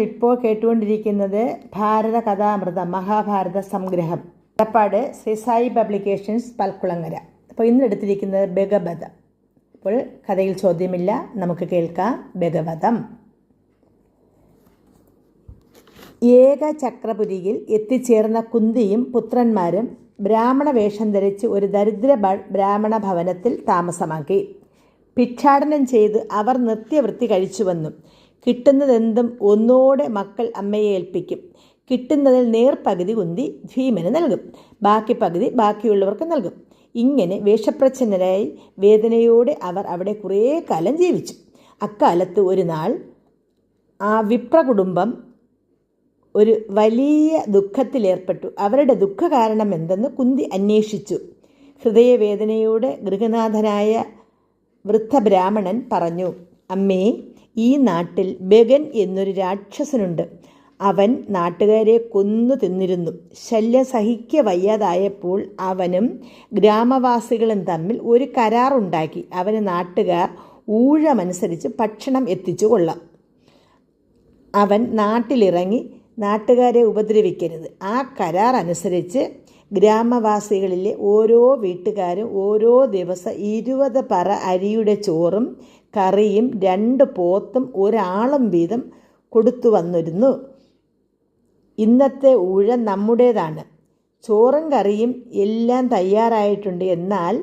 ഇപ്പോൾ കേട്ടുകൊണ്ടിരിക്കുന്നത് ഭാരത കഥാമൃതം മഹാഭാരത സംഗ്രഹം. എടപ്പാട് ശ്രീ സായി പബ്ലിക്കേഷൻസ് പൽക്കുളങ്ങര. അപ്പോൾ ഇന്ന് എടുത്തിരിക്കുന്നത് ഭഗവതം. അപ്പോൾ കഥയിൽ ചോദ്യമില്ല നമുക്ക് കേൾക്കാം ഭഗവതം. ഏകചക്രപുരിയിൽ എത്തിച്ചേർന്ന കുന്തിയും പുത്രന്മാരും ബ്രാഹ്മണ വേഷം ധരിച്ച് ഒരു ദരിദ്ര ബ്രാഹ്മണ ഭവനത്തിൽ താമസമാക്കി. ഭിക്ഷാടനം ചെയ്ത് അവർ നിത്യവൃത്തി കഴിച്ചു വന്നു കിട്ടുന്നതെന്തും ഒന്നോടെ മക്കൾ അമ്മയെ ഏൽപ്പിക്കും. കിട്ടുന്നതിൽ നേർപകുതി കുന്തി ഭീമന് നൽകും. ബാക്കി പകുതി ബാക്കിയുള്ളവർക്ക് നൽകും. ഇങ്ങനെ വേഷപ്രച്ഛന്നരായി വേദനയോടെ അവർ അവിടെ കുറേ കാലം ജീവിച്ചു. അക്കാലത്ത് ഒരു നാൾ ആ വിപ്ര കുടുംബം ഒരു വലിയ ദുഃഖത്തിലേർപ്പെട്ടു. അവരുടെ ദുഃഖ കാരണം എന്തെന്ന് കുന്തി അന്വേഷിച്ചു. ഹൃദയവേദനയോടെ ഗൃഹനാഥനായ വൃദ്ധബ്രാഹ്മണൻ പറഞ്ഞു അമ്മേ ഈ നാട്ടിൽ ബഗൻ എന്നൊരു രാക്ഷസനുണ്ട്. അവൻ നാട്ടുകാരെ കൊന്നു തിന്നിരുന്നു. ശല്യം സഹിക്ക വയ്യാതായപ്പോൾ അവനും ഗ്രാമവാസികളും തമ്മിൽ ഒരു കരാറുണ്ടാക്കി. അവന് നാട്ടുകാർ ഊഴമനുസരിച്ച് ഭക്ഷണം എത്തിച്ചു കൊള്ളാം. അവൻ നാട്ടിലിറങ്ങി നാട്ടുകാരെ ഉപദ്രവിക്കരുത്. ആ കരാർ അനുസരിച്ച് ഗ്രാമവാസികളിലെ ഓരോ വീട്ടുകാരും ഓരോ ദിവസം ഇരുപത് പറ അരിയുടെ ചോറും കറിയും രണ്ട് പോത്തും ഒരാളും വീതം കൊടുത്തു വന്നിരുന്നു. ഇന്നത്തെ ഊഴം നമ്മുടേതാണ്. ചോറും കറിയും എല്ലാം തയ്യാറായിട്ടുണ്ട് എന്നാൽ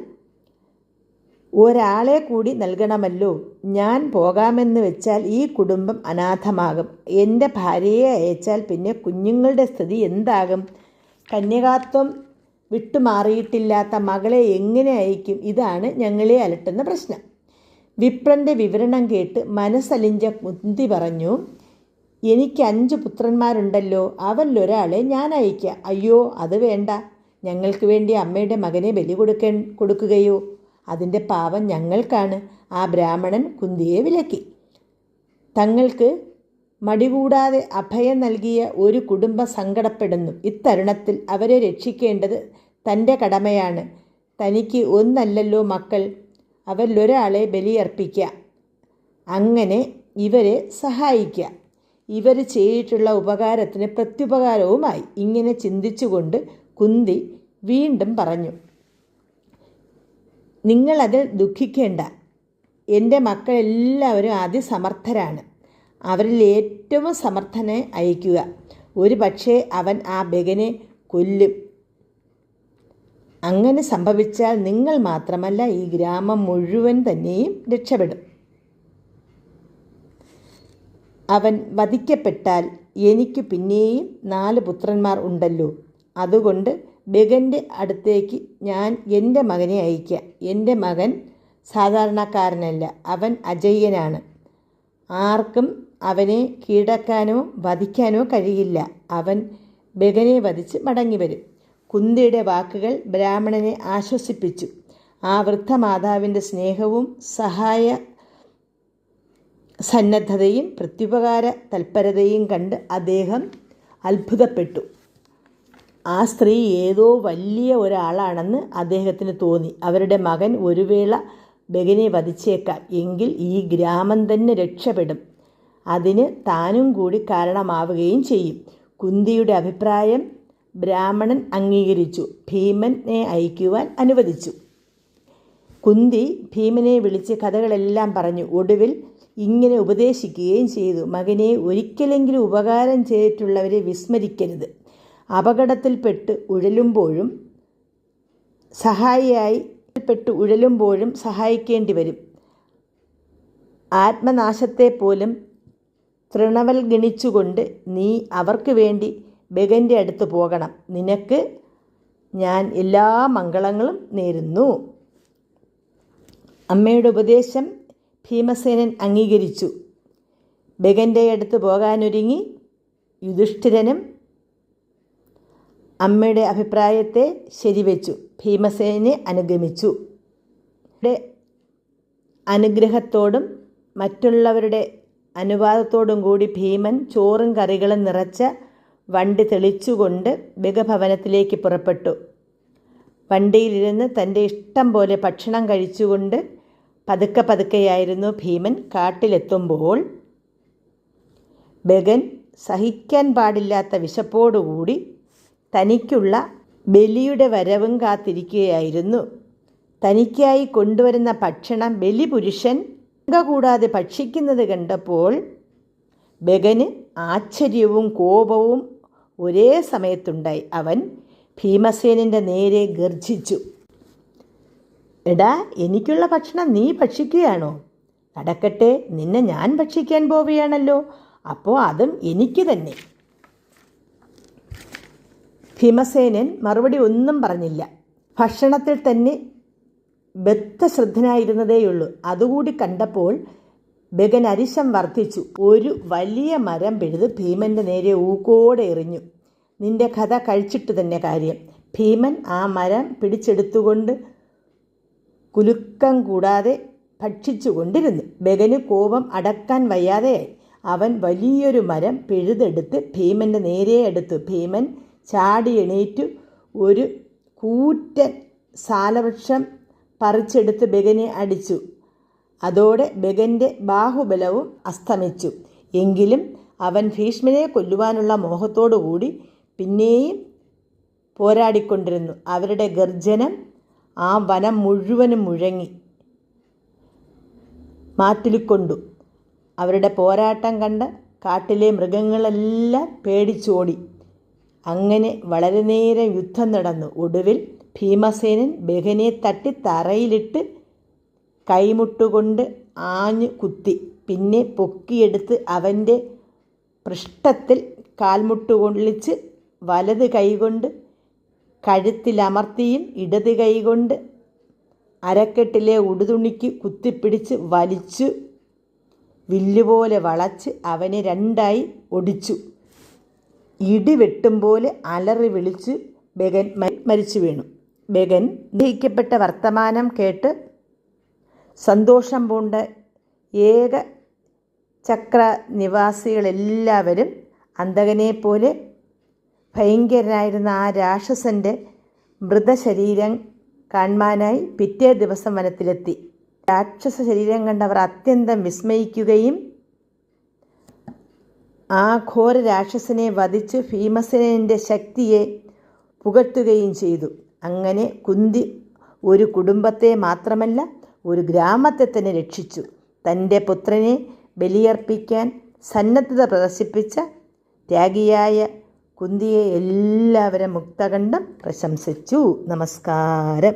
ഒരാളെ കൂടി നൽകണമല്ലോ. ഞാൻ പോകാമെന്ന് വെച്ചാൽ ഈ കുടുംബം അനാഥമാകും. എന്റെ ഭാര്യയെ അയച്ചാൽ പിന്നെ കുഞ്ഞുങ്ങളുടെ സ്ഥിതി എന്താകും? കന്യകാത്വം വിട്ടുമാറിയിട്ടില്ലാത്ത മകളെ എങ്ങനെ അയക്കും? ഇതാണ് ഞങ്ങളെ അലട്ടുന്ന പ്രശ്നം. വിപ്രന്റെ വിവരണം കേട്ട് മനസ്സലിഞ്ച കുന്തി പറഞ്ഞു എനിക്ക് അഞ്ച് പുത്രന്മാരുണ്ടല്ലോ അവരിലൊരാളെ ഞാൻ അയക്കുക അയ്യോ അത് വേണ്ട. ഞങ്ങൾക്ക് വേണ്ടി അമ്മയുടെ മകനെ ബലി കൊടുക്ക കൊടുക്കുകയോ? അതിന്റെ പാവം ഞങ്ങൾക്കാണ്. ആ ബ്രാഹ്മണൻ കുന്തിയെ വിലക്കി. തങ്ങൾക്ക് മടികൂടാതെ അഭയം നൽകിയ ഒരു കുടുംബം സങ്കടപ്പെടുന്നു. ഇത്തരുണത്തിൽ അവരെ രക്ഷിക്കേണ്ടത് തന്റെ കടമയാണ്. തനിക്ക് ഒന്നല്ലല്ലോ മക്കൾ. അവരിലൊരാളെ ബലിയർപ്പിക്കുക അങ്ങനെ ഇവരെ സഹായിക്കുക ഇവർ ചെയ്തിട്ടുള്ള ഉപകാരത്തിന് പ്രത്യുപകാരവുമായി ഇങ്ങനെ ചിന്തിച്ചുകൊണ്ട് കുന്തി വീണ്ടും പറഞ്ഞു നിങ്ങളതിൽ ദുഃഖിക്കേണ്ട. എന്റെ മക്കളെല്ലാവരും അതിസമർത്ഥരാണ് അവരിൽ ഏറ്റവും സമർത്ഥനെ അയക്കുക ഒരു പക്ഷേ അവൻ ആ ബഗനെ കൊല്ലും. അങ്ങനെ സംഭവിച്ചാൽ നിങ്ങൾ മാത്രമല്ല ഈ ഗ്രാമം മുഴുവൻ തന്നെയും രക്ഷപ്പെടും. അവൻ വധിക്കപ്പെട്ടാൽ എനിക്ക് പിന്നെയും നാല് പുത്രന്മാർ ഉണ്ടല്ലോ. അതുകൊണ്ട് ബഗന്റെ അടുത്തേക്ക് ഞാൻ എന്റെ മകനെ അയക്കാം എന്റെ മകൻ സാധാരണക്കാരനല്ല അവൻ അജയ്യനാണ്. ആർക്കും അവനെ കീഴടക്കാനോ വധിക്കാനോ കഴിയില്ല. അവൻ ബഗനെ വധിച്ച് മടങ്ങിവരും. കുന്തിയുടെ വാക്കുകൾ ബ്രാഹ്മണനെ ആശ്വസിപ്പിച്ചു. ആ വൃദ്ധ വൃദ്ധമാതാവിന്റെ സ്നേഹവും സഹായ സന്നദ്ധതയും പ്രത്യുപകാര തൽപരതയും കണ്ട് അദ്ദേഹം അത്ഭുതപ്പെട്ടു. ആ സ്ത്രീ ഏതോ വലിയ ഒരാളാണെന്ന് അദ്ദേഹത്തിന് തോന്നി. അവരുടെ മകൻ ഒരു വേള ബഗനെ വധിച്ചേക്കാം. എങ്കിൽ ഈ ഗ്രാമം തന്നെ രക്ഷപ്പെടും. അതിന് താനും കൂടി കാരണമാവുകയും ചെയ്യും. കുന്തിയുടെ അഭിപ്രായം ബ്രാഹ്മണൻ അംഗീകരിച്ചു. ഭീമനെ അയക്കുവാൻ അനുവദിച്ചു. കുന്തി ഭീമനെ വിളിച്ച് കഥകളെല്ലാം പറഞ്ഞു. ഒടുവിൽ ഇങ്ങനെ ഉപദേശിക്കുകയും ചെയ്തു. മകനെ ഒരിക്കലെങ്കിലും ഉപകാരം ചെയ്തിട്ടുള്ളവരെ വിസ്മരിക്കരുത്. അപകടത്തിൽപ്പെട്ട് ഉഴലുമ്പോഴും സഹായിയായി പെട്ട് ഉഴലുമ്പോഴും സഹായിക്കേണ്ടി വരും. ആത്മനാശത്തെ പോലും തൃണവൽഗണിച്ചുകൊണ്ട് നീ അവർക്ക് വേണ്ടി ബഗന്റെ അടുത്ത് പോകണം. നിനക്ക് ഞാൻ എല്ലാ മംഗളങ്ങളും നേരുന്നു. അമ്മയുടെ ഉപദേശം ഭീമസേനൻ അംഗീകരിച്ചു. ബഗന്റെ അടുത്ത് പോകാനൊരുങ്ങി യുധിഷ്ഠിരനും അമ്മയുടെ അഭിപ്രായത്തെ ശരിവെച്ചു. ഭീമസേനെ അനുഗമിച്ചു. അനുഗ്രഹത്തോടും മറ്റുള്ളവരുടെ അനുവാദത്തോടും കൂടി ഭീമൻ ചോറും കറികളും നിറച്ച വണ്ടി തെളിച്ചുകൊണ്ട് ബഗഭവനത്തിലേക്ക് പുറപ്പെട്ടു. വണ്ടിയിലിരുന്ന് തന്റെ ഇഷ്ടം പോലെ ഭക്ഷണം കഴിച്ചുകൊണ്ട് പതുക്കെ പതുക്കെയായിരുന്നു ഭീമൻ കാട്ടിലെത്തുമ്പോൾ ബഗൻ സഹിക്കാൻ പാടില്ലാത്ത വിശപ്പോടുകൂടി തനിക്കുള്ള ബലിയുടെ വരവും കാത്തിരിക്കുകയായിരുന്നു. തനിക്കായി കൊണ്ടുവരുന്ന ഭക്ഷണം ബലിപുരുഷൻ കൂടാതെ ഭക്ഷിക്കുന്നത് കണ്ടപ്പോൾ ബഗന് ആശ്ചര്യവും കോപവും ഒരേ സമയത്തുണ്ടായി. അവൻ ഭീമസേനന്റെ നേരെ ഗർജിച്ചു എടാ എനിക്കുള്ള ഭക്ഷണം നീ ഭക്ഷിക്കുകയാണോ? നടക്കട്ടെ നിന്നെ ഞാൻ ഭക്ഷിക്കാൻ പോവുകയാണല്ലോ. അപ്പോൾ അതും എനിക്ക് തന്നെ. ഭീമസേനൻ മറുപടി ഒന്നും പറഞ്ഞില്ല. ഭക്ഷണത്തിൽ തന്നെ ബദ്ധശ്രദ്ധനായിരുന്നതേയുള്ളൂ. അതുകൂടി കണ്ടപ്പോൾ ബഗൻ അരിശം വർദ്ധിച്ചു. ഒരു വലിയ മരം പിഴുത് ഭീമന്റെ നേരെ ഊക്കോടെ എറിഞ്ഞു. നിന്റെ കഥ കഴിച്ചിട്ട് തന്നെ കാര്യം ഭീമൻ ആ മരം പിടിച്ചെടുത്തുകൊണ്ട് കുലുക്കം കൂടാതെ ഭക്ഷിച്ചുകൊണ്ടിരുന്നു. ബഗന് കോപം അടക്കാൻ വയ്യാതെയായി. അവൻ വലിയൊരു മരം പിഴുതെടുത്ത് ഭീമന്റെ നേരെ എടുത്തു. ഭീമൻ ചാടി എണീറ്റു. ഒരു കൂറ്റൻ സാലവൃക്ഷം പറിച്ചെടുത്ത് ബഗനെ അടിച്ചു. അതോടെ ബഗന്റെ ബാഹുബലവും അസ്തമിച്ചു. എങ്കിലും അവൻ ഭീഷ്മനെ കൊല്ലുവാനുള്ള മോഹത്തോടുകൂടി പിന്നെയും പോരാടിക്കൊണ്ടിരുന്നു. അവരുടെ ഗർജനം ആ വനം മുഴുവനും മുഴങ്ങി. മാറ്റിലിക്കൊണ്ടു അവരുടെ പോരാട്ടം കണ്ട് കാട്ടിലെ മൃഗങ്ങളെല്ലാം പേടിച്ചോടി. അങ്ങനെ വളരെ നേരം യുദ്ധം നടന്നു. ഒടുവിൽ ഭീമസേനൻ ബഹനെ തട്ടി തറയിലിട്ട് കൈമുട്ടുകൊണ്ട് ആഞ്ഞു കുത്തി. പിന്നെ പൊക്കിയെടുത്ത് അവന്റെ പൃഷ്ഠത്തിൽ കാൽമുട്ടുകൊള്ളിച്ച് വലത് കൈകൊണ്ട് കഴുത്തിലമർത്തിയും ഇടത് കൈകൊണ്ട് അരക്കെട്ടിലെ ഉടുതുണിക്ക് കുത്തിപ്പിടിച്ച് വലിച്ചു വില്ലുപോലെ വളച്ച് അവനെ രണ്ടായി ഒടിച്ചു. ഇടി വെട്ടും പോലെ അലറി വിളിച്ച് ബഗൻ മരിച്ചു വീണു. ബഗൻ ദഹിക്കപ്പെട്ട വർത്തമാനം കേട്ട് സന്തോഷം പൂണ്ട് ഏക ചക്ര നിവാസികളെല്ലാവരും അന്തകനെപ്പോലെ ഭയങ്കരനായിരുന്ന ആ രാക്ഷസന്റെ മൃതശരീരം കാണാനായി പിറ്റേ ദിവസം വനത്തിലെത്തി. രാക്ഷസ ശരീരം കണ്ടവർ അത്യന്തം വിസ്മയിക്കുകയും ആ ഘോര രാക്ഷസനെ വധിച്ച് ഭീമസേനന്റെ ശക്തിയെ പുകഴ്ത്തുകയും ചെയ്തു. അങ്ങനെ കുന്തി ഒരു കുടുംബത്തെ മാത്രമല്ല ഒരു ഗ്രാമത്തെ തന്നെ രക്ഷിച്ചു. തന്റെ പുത്രനെ ബലിയർപ്പിക്കാൻ സന്നദ്ധത പ്രദർശിപ്പിച്ച ത്യാഗിയായ കുന്തിയെ എല്ലാവരും മുക്തകണ്ഠം പ്രശംസിച്ചു. നമസ്കാരം.